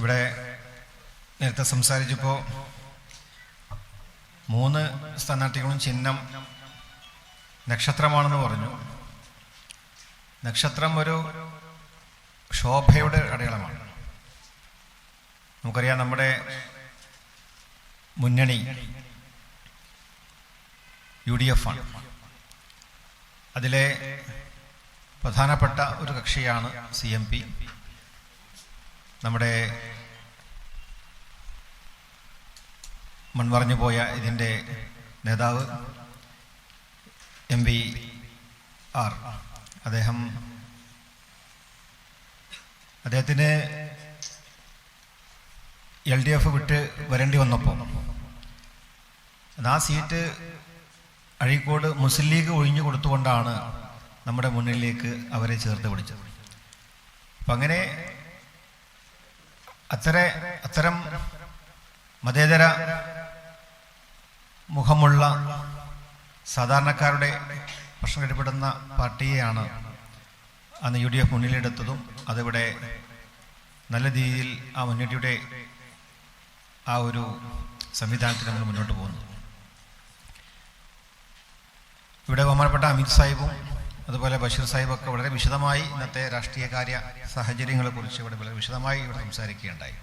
ഇവിടെ നേരത്തെ സംസാരിച്ചപ്പോൾ മൂന്ന് സ്ഥാനാർത്ഥികളും ചിഹ്നം നക്ഷത്രമാണെന്ന് പറഞ്ഞു. നക്ഷത്രം ഒരു ശോഭയുടെ അടയാളമാണ്. നമുക്കറിയാം നമ്മുടെ മുന്നണി യു ഡി എഫ് ആണ്. അതിലെ പ്രധാനപ്പെട്ട ഒരു കക്ഷിയാണ് സി എം പി. നമ്മുടെ മൺമറഞ്ഞു പോയ ഇതിന്റെ നേതാവ് എം വി ആർ. അദ്ദേഹം അദ്ദേഹത്തിന് എൽ ഡി എഫ് വിട്ട് വരേണ്ടി വന്നപ്പോൾ ആ സീറ്റ് അഴീക്കോട് മുസ്ലിം ലീഗ് ഒഴിഞ്ഞു കൊടുത്തുകൊണ്ടാണ് നമ്മുടെ മുന്നിലേക്ക് അവരെ ചേർത്ത് പിടിച്ചത്. അപ്പം അങ്ങനെ അത്ര അത്തരം മതേതര മുഖമുള്ള സാധാരണക്കാരുടെ പ്രശ്നം കഴിപ്പെടുന്ന പാർട്ടിയെയാണ് അന്ന് യു ഡി എഫ് മുന്നിലെടുത്തതും അതിവിടെ നല്ല രീതിയിൽ ആ മുന്നണിയുടെ ആ ഒരു സംവിധാനത്തിൽ നമ്മൾ മുന്നോട്ട് പോകുന്നു. ഇവിടെ ബഹുമാനപ്പെട്ട അമിത് സാഹിബും അതുപോലെ ബഷീർ സാഹിബൊക്കെ വളരെ വിശദമായി ഇന്നത്തെ രാഷ്ട്രീയ രാഷ്ട്രീയകാര്യ സാഹചര്യങ്ങളെക്കുറിച്ച് ഇവിടെ വളരെ വിശദമായി ഇവിടെ സംസാരിക്കുകയുണ്ടായി.